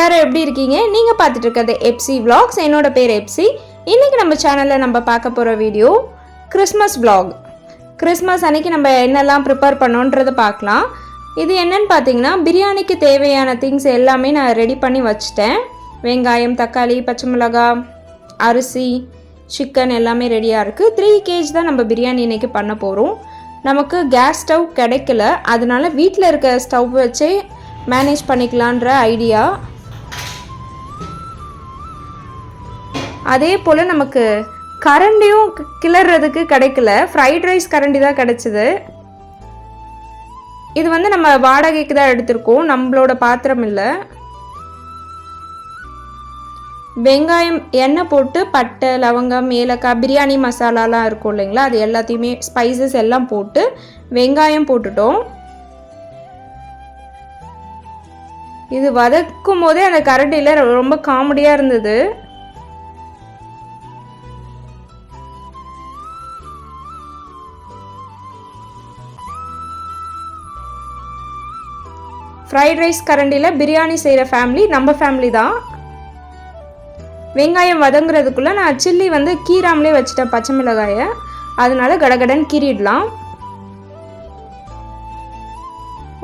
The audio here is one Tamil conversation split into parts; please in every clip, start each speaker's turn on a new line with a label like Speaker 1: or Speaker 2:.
Speaker 1: எல்லாரும் எப்படி இருக்கீங்க? நீங்கள் பார்த்துட்டு இருக்கிறது எப்சி விளாக்ஸ் என்னோட பேர் எப்சி இன்றைக்கி நம்ம சேனலில் நம்ம பார்க்க போகிற வீடியோ கிறிஸ்மஸ் விளாக் கிறிஸ்மஸ் அன்னைக்கு நம்ம என்னெல்லாம் ப்ரிப்பேர் பண்ணோன்றதை பார்க்கலாம். இது என்னன்னு பார்த்தீங்கன்னா பிரியாணிக்கு தேவையான திங்ஸ் எல்லாமே நான் ரெடி பண்ணி வச்சுட்டேன். வெங்காயம் தக்காளி பச்சை மிளகாய் அரிசி சிக்கன் எல்லாமே ரெடியாக இருக்குது த்ரீ கேஜ் தான் நம்ம பிரியாணி இன்றைக்கி பண்ண போகிறோம் நமக்கு கேஸ் ஸ்டவ் கிடைக்கல. அதனால வீட்டில் இருக்க ஸ்டவ் வச்சே மேனேஜ் பண்ணிக்கலான்ற ஐடியா அதே போல் நமக்கு கரண்டியும் கிளறதுக்கு கிடைக்கல. ஃப்ரைட் ரைஸ் கரண்டி தான் கிடைச்சிது. இது வந்து நம்ம வாடகைக்கு தான் எடுத்திருக்கோம். நம்மளோட பாத்திரம் இல்லை. வெங்காயம் எண்ணெய் போட்டு பட்டை லவங்கம் ஏலக்காய் பிரியாணி மசாலாலாம் இருக்கும் இல்லைங்களா? அது எல்லாத்தையுமே ஸ்பைசஸ் எல்லாம் போட்டு வெங்காயம் போட்டுட்டோம். இது வதக்கும் போதே அந்த கரண்டியில் ரொம்ப காமெடியாக இருந்தது. ஃப்ரைட் ரைஸ் கரண்டியில் பிரியாணி செய்கிற ஃபேமிலி நம்ம ஃபேமிலி தான். வெங்காயம் வதங்குறதுக்குள்ளே நான் சில்லி வந்து கீராமலே வச்சுட்டேன் பச்சை மிளகாயை. அதனால கடகடன் கீறிடலாம்.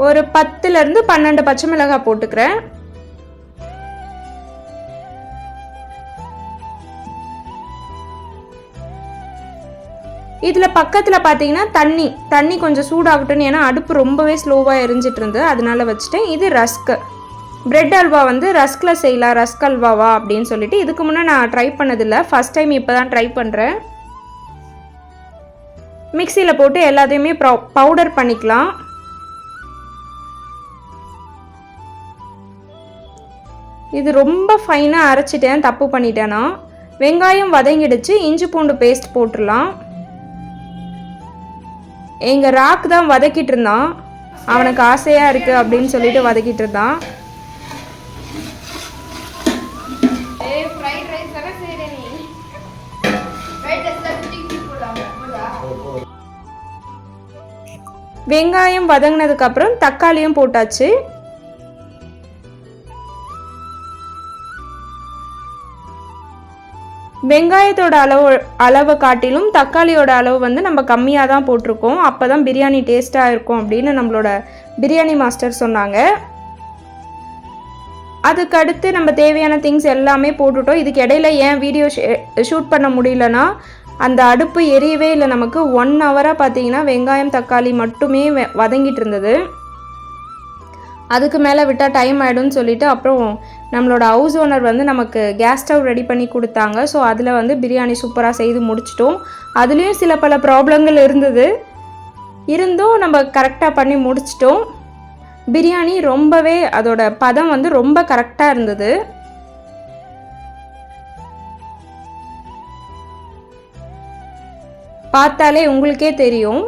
Speaker 1: ஒரு பத்துலேருந்து பன்னெண்டு பச்சை மிளகாய் போட்டுக்கிறேன். இதில் பக்கத்தில் பார்த்தீங்கன்னா தண்ணி தண்ணி கொஞ்சம் சூடாகட்டும்னு ஏன்னா அடுப்பு ரொம்பவே ஸ்லோவாக எரிஞ்சிட்டு இருந்தது அதனால வச்சுட்டேன். இது ரஸ்க்கு. பிரெட் அல்வா வந்து ரஸ்கில் செய்யலாம். ரஸ்க் அல்வாவா அப்படின்னு சொல்லிட்டு இதுக்கு முன்னே நான் ட்ரை பண்ணதில்லை. ஃபஸ்ட் டைம் இப்போ தான் ட்ரை பண்ணுறேன் மிக்சியில் போட்டு எல்லாத்தையுமே பவுடர் பண்ணிக்கலாம். இது ரொம்ப ஃபைனாக அரைச்சிட்டேன். தப்பு பண்ணிட்டேன்னா வெங்காயம் வதங்கிடுச்சு. இஞ்சி பூண்டு பேஸ்ட் போட்டுடலாம். எங்கள் ராக் தான் வதக்கிட்டு இருந்தான். அவனுக்கு ஆசையாக இருக்குது அப்படின்னு சொல்லிட்டு வதக்கிட்டு இருந்தான். வெங்காயம் வதங்கினதுக்கப்புறம் தக்காளியும் போட்டாச்சு. வெங்காயத்தோட அளவு அளவை காட்டிலும் தக்காளியோட அளவு வந்து நம்ம கம்மியாக தான் போட்டிருக்கோம். அப்போ தான் பிரியாணி டேஸ்ட்டாக இருக்கும் அப்படின்னு நம்மளோட பிரியாணி மாஸ்டர் சொன்னாங்க. அதுக்கடுத்து நம்ம தேவையான திங்ஸ் எல்லாமே போட்டுட்டோம். இதுக்கு இடையில ஏன் வீடியோ ஷூட் பண்ண முடியலன்னா அந்த அடுப்பு எரியவே இல்லை. நமக்கு ஒன் ஹவராக பார்த்தீங்கன்னா வெங்காயம் தக்காளி மட்டுமே வதங்கிட்டு இருந்தது. அதுக்கு மேலே விட்டால் டைம் ஆகிடும்னு சொல்லிட்டு அப்புறம் நம்மளோட ஹவுஸ் ஓனர் வந்து நமக்கு கேஸ் ஸ்டவ் ரெடி பண்ணி கொடுத்தாங்க. ஸோ அதில் வந்து பிரியாணி சூப்பராக செய்து முடிச்சிட்டோம். அதுலேயும் சில பல ப்ராப்ளங்கள் இருந்தது. இருந்தும் நம்ம கரெக்டாக பண்ணி முடிச்சிட்டோம். பிரியாணி ரொம்பவே அதோட பதம் வந்து ரொம்ப கரெக்டாக இருந்தது. பார்த்தாலே உங்களுக்கே தெரியும்.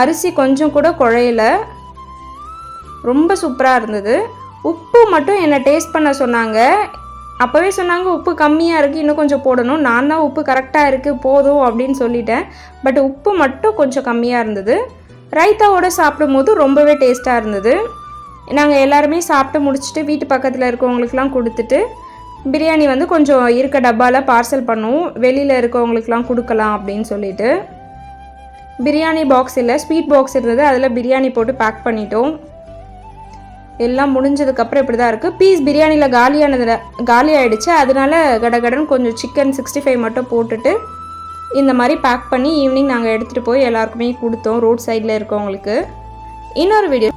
Speaker 1: அரிசி கொஞ்சம் கூட குழையலை. ரொம்ப சூப்பராக இருந்தது. உப்பு மட்டும் என்னை டேஸ்ட் பண்ண சொன்னாங்க. அப்போவே சொன்னாங்க உப்பு கம்மியாக இருக்குது இன்னும் கொஞ்சம் போடணும். நான் தான் உப்பு கரெக்டாக இருக்குது போதும் அப்படின்னு சொல்லிட்டேன். பட் உப்பு மட்டும் கொஞ்சம் கம்மியாக இருந்தது. ரைத்தாவோட சாப்பிடும்போது ரொம்பவே டேஸ்ட்டாக இருந்தது. நாங்கள் எல்லாருமே சாப்பிட்டு முடிச்சுட்டு வீட்டு பக்கத்தில் இருக்கவங்களுக்குலாம் கொடுத்துட்டு பிரியாணி வந்து கொஞ்சம் இருக்க டப்பாவில் பார்சல் பண்ணுவோம். வெளியில் இருக்கவங்களுக்குலாம் கொடுக்கலாம் அப்படின்னு சொல்லிட்டு. பிரியாணி பாக்ஸ் இல்லை ஸ்வீட் பாக்ஸ் இருந்தது. அதில் பிரியாணி போட்டு பேக் பண்ணிட்டோம். எல்லாம் முடிஞ்சதுக்கப்புறம் இப்படி தான் இருக்குது பீஸ் பிரியாணியில் காலியானதில் காலி ஆயிடுச்சு அதனால கடகடன் கொஞ்சம் சிக்கன் சிக்ஸ்டி ஃபைவ் மட்டும் போட்டுட்டு இந்த மாதிரி பேக் பண்ணி ஈவினிங் நாங்கள் எடுத்துகிட்டு போய் எல்லாருக்குமே கொடுத்தோம். ரோட் சைடில் இருக்கவங்களுக்கு. இன்னொரு வீடியோ